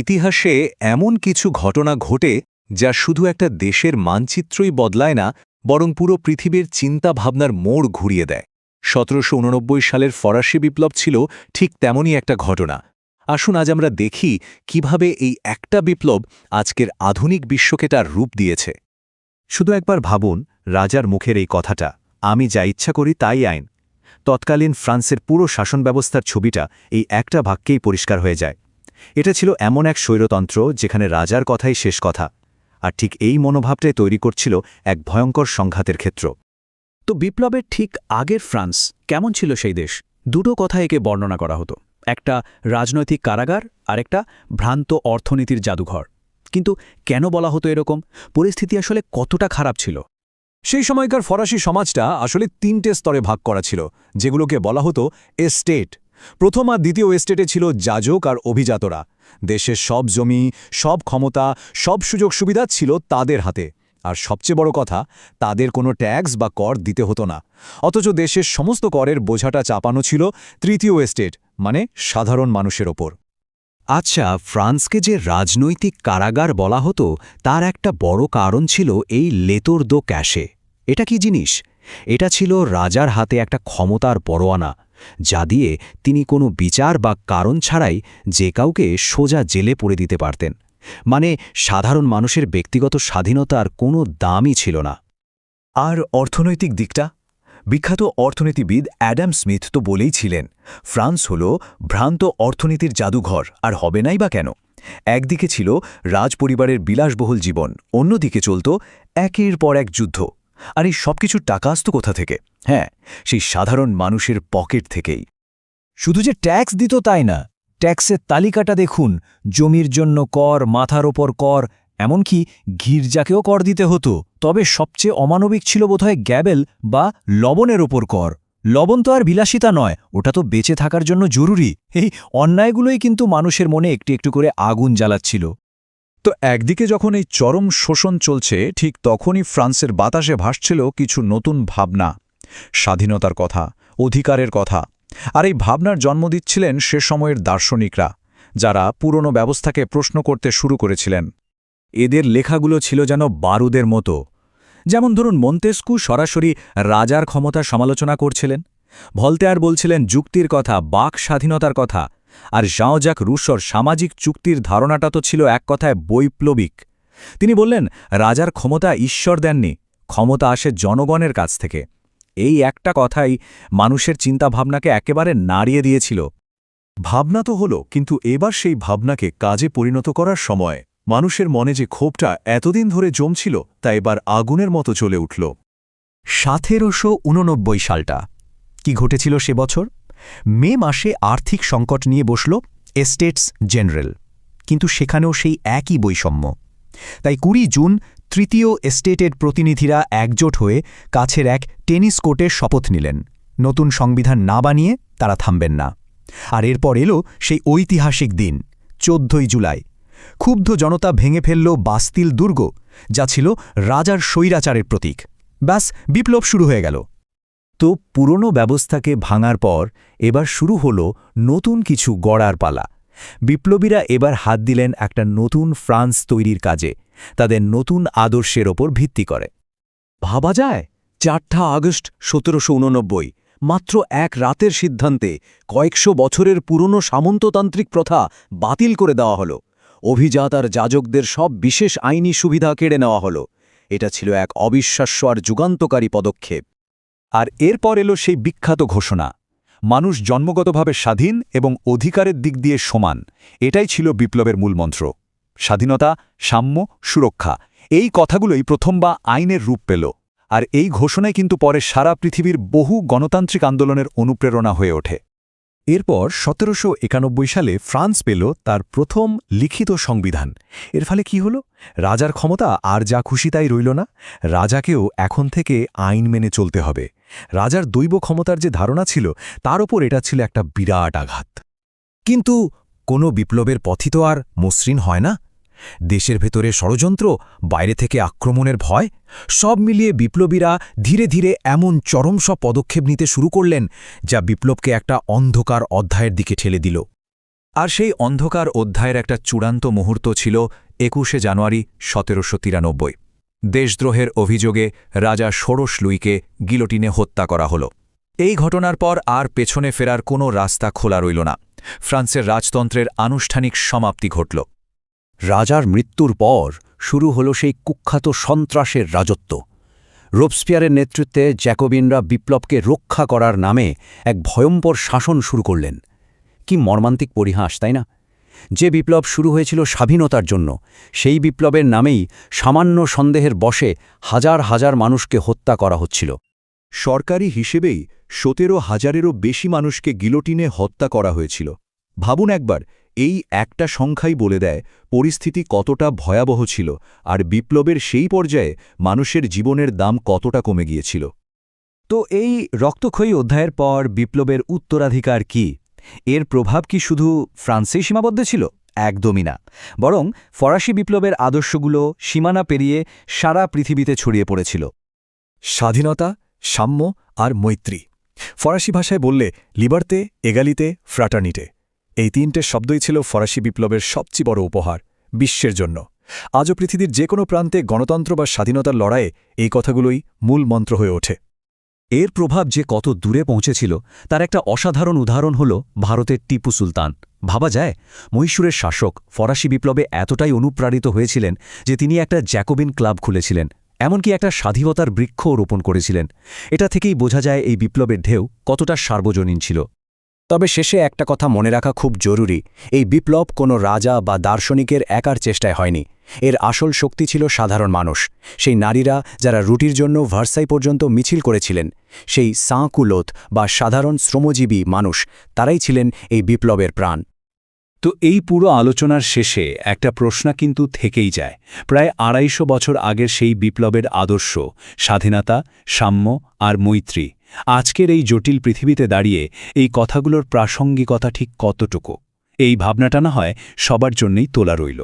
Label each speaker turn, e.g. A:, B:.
A: ইতিহাসে এমন কিছু ঘটনা ঘটে যা শুধু একটা দেশের মানচিত্রই বদলায় না, বরং পুরো পৃথিবীর চিন্তাভাবনার মোড় ঘুরিয়ে দেয়। সতেরোশো উননব্বই সালের ফরাসি বিপ্লব ছিল ঠিক তেমনই একটা ঘটনা। আসুন আজ আমরা দেখি কীভাবে এই একটা বিপ্লব আজকের আধুনিক বিশ্বকে তার রূপ দিয়েছে।
B: শুধু একবার ভাবুন, রাজার মুখের এই কথাটা, আমি যা ইচ্ছা করি তাই আইন। তৎকালীন ফ্রান্সের পুরো শাসন ব্যবস্থার ছবিটা এই একটা বাক্যেই পরিষ্কার হয়ে যায়। এটা ছিল এমন এক স্বৈরতন্ত্র যেখানে রাজার কথাই শেষ কথা, আর ঠিক এই মনোভাবটাই তৈরি করছিল এক ভয়ঙ্কর সংঘাতের ক্ষেত্র।
C: তো বিপ্লবের ঠিক আগের ফ্রান্স কেমন ছিল সেই দেশ? দুটো কথা একে বর্ণনা করা হতো, একটা রাজনৈতিক কারাগার আর একটা ভ্রান্ত অর্থনীতির জাদুঘর। কিন্তু কেন বলা হতো এরকম? পরিস্থিতি আসলে কতটা খারাপ ছিল?
D: সেই সময়কার ফরাসি সমাজটা আসলে তিনটে স্তরে ভাগ করা ছিল, যেগুলোকে বলা হতো এস্টেট। প্রথম আর দ্বিতীয় এস্টেটে ছিল যাজক আর অভিজাতরা। দেশের সব জমি, সব ক্ষমতা, সব সুযোগ সুবিধা ছিল তাদের হাতে। আর সবচেয়ে বড় কথা, তাদের কোনো ট্যাক্স বা কর দিতে হতো না। অথচ দেশের সমস্ত করের বোঝাটা চাপানো ছিল তৃতীয় এস্টেট মানে সাধারণ মানুষের ওপর।
A: আচ্ছা ফ্রান্সকে যে রাজনৈতিক কারাগার বলা হতো, তার একটা বড় কারণ ছিল এই লেতর দো ক্যাশে। এটা কি জিনিস? এটা ছিল রাজার হাতে একটা ক্ষমতার পরোয়ানা। যা দিয়ে তিনি কোনো বিচার বা কারণ ছাড়াই যে কাউকে সোজা জেলে পড়ে দিতে পারতেন। মানে সাধারণ মানুষের ব্যক্তিগত স্বাধীনতার কোনো দামই ছিল না।
B: আর অর্থনৈতিক দিকটা? বিখ্যাত অর্থনীতিবিদ অ্যাডাম স্মিথ তো বলেই ছিলেন, ফ্রান্স হল ভ্রান্ত অর্থনীতির জাদুঘর, আর হবে নাই বা কেন? একদিকে ছিল রাজপরিবারের বিলাসবহুল জীবন, অন্যদিকে চলত একের পর এক যুদ্ধ। আর এই সবকিছুর টাকা আসত কোথা থেকে? হ্যাঁ সেই সাধারণ মানুষের পকেট থেকেই।
E: শুধু যে ট্যাক্স দিত তাই না, ট্যাক্সের তালিকাটা দেখুন, জমির জন্য কর, মাথার ওপর কর, এমনকি গির্জাকেও কর দিতে হতো। তবে সবচেয়ে অমানবিক ছিল বোধহয় গ্যাবেল বা লবণের ওপর কর। লবণ তো আর বিলাসিতা নয়, ওটা তো বেঁচে থাকার জন্য জরুরি। এই অন্যায়গুলোই কিন্তু মানুষের মনে একটু একটু করে আগুন জ্বালাচ্ছিল।
D: তো একদিকে যখন এই চরম শোষণ চলছে, ঠিক তখনই ফ্রান্সের বাতাসে ভাসছিল কিছু নতুন ভাবনা। স্বাধীনতার কথা, অধিকারের কথা। আর এই ভাবনার জন্ম দিচ্ছিলেন সে সময়ের দার্শনিকরা, যারা পুরনো ব্যবস্থাকে প্রশ্ন করতে শুরু করেছিলেন।
E: এদের লেখাগুলো ছিল যেন বারুদের মতো। যেমন ধরুন, মন্তেস্কু সরাসরি রাজার ক্ষমতা সমালোচনা করছিলেন। ভলতেয়ার বলছিলেন, যুক্তির কথা, বাক স্বাধীনতার কথা আর জাঁজাক রুশর সামাজিক চুক্তির ধারণাটা তো ছিল এক কথায় বৈপ্লবিক। তিনি বললেন, রাজার ক্ষমতা ঈশ্বর দেননি, ক্ষমতা আসে জনগণের কাছ থেকে। এই একটা কথাই মানুষের চিন্তাভাবনাকে একেবারে নাড়িয়ে দিয়েছিল।
B: ভাবনা তো হলো, কিন্তু এবার সেই ভাবনাকে কাজে পরিণত করার সময় মানুষের মনে যে ক্ষোভটা এতদিন ধরে জমছিল, তা এবার আগুনের মতো চলে উঠল।
E: সতেরোশো সালটা। কি ঘটেছিল সে বছর? মে মাসে আর্থিক সংকট নিয়ে বসল এস্টেটস জেনারেল। কিন্তু সেখানেও সেই একই বৈষম্য। তাই কুড়ি জুন তৃতীয় এস্টেটের প্রতিনিধিরা একজোট হয়ে কাছের এক টেনিস কোর্টে শপথ নিলেন। নতুন সংবিধান না বানিয়ে তারা থামবেন না। আর এরপর এলো সেই ঐতিহাসিক দিন, চোদ্দই জুলাই। ক্ষুব্ধ জনতা ভেঙে ফেলল বাস্তিল দুর্গ, যা ছিল রাজার স্বৈরাচারের প্রতীক। ব্যাস, বিপ্লব শুরু হয়ে গেল।
B: তো পুরনো ব্যবস্থাকে ভাঙার পর এবার শুরু হল নতুন কিছু গড়ার পালা। বিপ্লবীরা এবার হাত দিলেন একটা নতুন ফ্রান্স তৈরির কাজে, তাদের নতুন আদর্শের ওপর ভিত্তি করে।
D: ভাবা যায়, চারটা আগস্ট সতেরোশো উননব্বই, মাত্র এক রাতের সিদ্ধান্তে কয়েকশো বছরের পুরনো সামন্ততান্ত্রিক প্রথা বাতিল করে দেওয়া হল। অভিজাত আর যাজকদের সব বিশেষ আইনি সুবিধা কেড়ে নেওয়া হল। এটা ছিল এক অবিশ্বাস্য আর যুগান্তকারী পদক্ষেপ।
B: আর এরপর এলো সেই বিখ্যাত ঘোষণা, মানুষ জন্মগতভাবে স্বাধীন এবং অধিকারের দিক দিয়ে সমান, এটাই ছিল বিপ্লবের মূলমন্ত্র স্বাধীনতা, সাম্য, সুরক্ষা, এই কথাগুলোই প্রথম বা আইনের রূপ পেল, আর এই ঘোষণাই কিন্তু পরে সারা পৃথিবীর বহু গণতান্ত্রিক আন্দোলনের অনুপ্রেরণা হয়ে ওঠে। এরপর সতেরোশো একানব্বই সালে ফ্রান্স পেল তার প্রথম লিখিত সংবিধান। এর ফলে কি হল? রাজার ক্ষমতা আর যা খুশি তাই রইল না, রাজাকেও এখন থেকে আইন মেনে চলতে হবে। রাজার দৈব ক্ষমতার যে ধারণা ছিল, তার ওপর এটা ছিল একটা বিরাট আঘাত।
E: কিন্তু কোনো বিপ্লবের পথই তো আর মসৃণ হয় না। দেশের ভেতরে ষড়যন্ত্র, বাইরে থেকে আক্রমণের ভয়, সব মিলিয়ে বিপ্লবীরা ধীরে ধীরে এমন চরম সব পদক্ষেপ নিতে শুরু করলেন, যা বিপ্লবকে একটা অন্ধকার অধ্যায়ের দিকে ঠেলে দিল।
B: আর সেই অন্ধকার অধ্যায়ের একটা চূড়ান্ত মুহূর্ত ছিল একুশে জানুয়ারি সতেরোশো তিরানব্বই। দেশদ্রোহের অভিযোগে রাজা ষোড়শ লুইকে গিলোটিনে হত্যা করা হল। এই ঘটনার পর আর পেছনে ফেরার কোনো রাস্তা খোলা রইল না। ফ্রান্সের রাজতন্ত্রের আনুষ্ঠানিক সমাপ্তি ঘটল।
A: রাজার মৃত্যুর পর শুরু হল সেই কুখ্যাত সন্ত্রাসের রাজত্ব। রোবস্পিয়ারের নেতৃত্বে জ্যাকোবিনরা বিপ্লবকে রক্ষা করার নামে এক ভয়ম্কর শাসন শুরু করলেন। কি মর্মান্তিক পরিহাস, তাই না? যে বিপ্লব শুরু হয়েছিল স্বাধীনতার জন্য, সেই বিপ্লবের নামেই সামান্য সন্দেহের বশে হাজার হাজার মানুষকে হত্যা করা হচ্ছিল।
B: সরকারি হিসেবেই সতেরো হাজারেরও বেশি মানুষকে গিলোটিনে হত্যা করা হয়েছিল। ভাবুন একবার, এই একটা সংখ্যাই বলে দেয় পরিস্থিতি কতটা ভয়াবহ ছিল আর বিপ্লবের সেই পর্যায়ে মানুষের জীবনের দাম কতটা কমে গিয়েছিল।
E: তো এই রক্তক্ষয়ী অধ্যায়ের পর বিপ্লবের উত্তরাধিকার কি? এর প্রভাব কি শুধু ফ্রান্সেই সীমাবদ্ধ ছিল? একদমই না। বরং ফরাসি বিপ্লবের আদর্শগুলো সীমানা পেরিয়ে সারা পৃথিবীতে ছড়িয়ে পড়েছিল।
D: স্বাধীনতা, সাম্য আর মৈত্রী। ফরাসি ভাষায় বললে, লিবার্তে, এগালিতে, ফ্রাটার্নিটে। এই তিনটে শব্দই ছিল ফরাসি বিপ্লবের সবচেয়ে বড় উপহার, বিশ্বের জন্য। আজও পৃথিবীর যে কোনো প্রান্তে গণতন্ত্র বা স্বাধীনতার লড়াইয়ে এই কথাগুলোই মূল মন্ত্র হয়ে ওঠে।
E: এর প্রভাব যে কত দূরে পৌঁছেছিল, তার একটা অসাধারণ উদাহরণ হল ভারতের টিপু সুলতান। ভাবা যায়, মহীশূরের শাসক ফরাসি বিপ্লবে এতটাই অনুপ্রাণিত হয়েছিলেন যে তিনি একটা জ্যাকোবিন ক্লাব খুলেছিলেন, এমনকি একটা স্বাধীনতার বৃক্ষও রোপণ করেছিলেন। এটা থেকেই বোঝা যায় এই বিপ্লবের ঢেউ কতটা সার্বজনীন ছিল।
A: তবে শেষে একটা কথা মনে রাখা খুব জরুরি, এই বিপ্লব কোনো রাজা বা দার্শনিকের একার চেষ্টায় হয়নি। এর আসল শক্তি ছিল সাধারণ মানুষ। সেই নারীরা যারা রুটির জন্য ভার্সাই পর্যন্ত মিছিল করেছিলেন, সেই সাঁকুলোত বা সাধারণ শ্রমজীবী মানুষ, তারাই ছিলেন এই বিপ্লবের প্রাণ।
B: তো এই পুরো আলোচনার শেষে একটা প্রশ্ন কিন্তু থেকেই যায়। প্রায় আড়াইশো বছর আগের সেই বিপ্লবের আদর্শ, স্বাধীনতা, সাম্য আর মৈত্রী, আজকের এই জটিল পৃথিবীতে দাঁড়িয়ে এই কথাগুলোর প্রাসঙ্গিকতা ঠিক কতটুকু? এই ভাবনাটা না হয় সবার জন্যই তোলা রইল।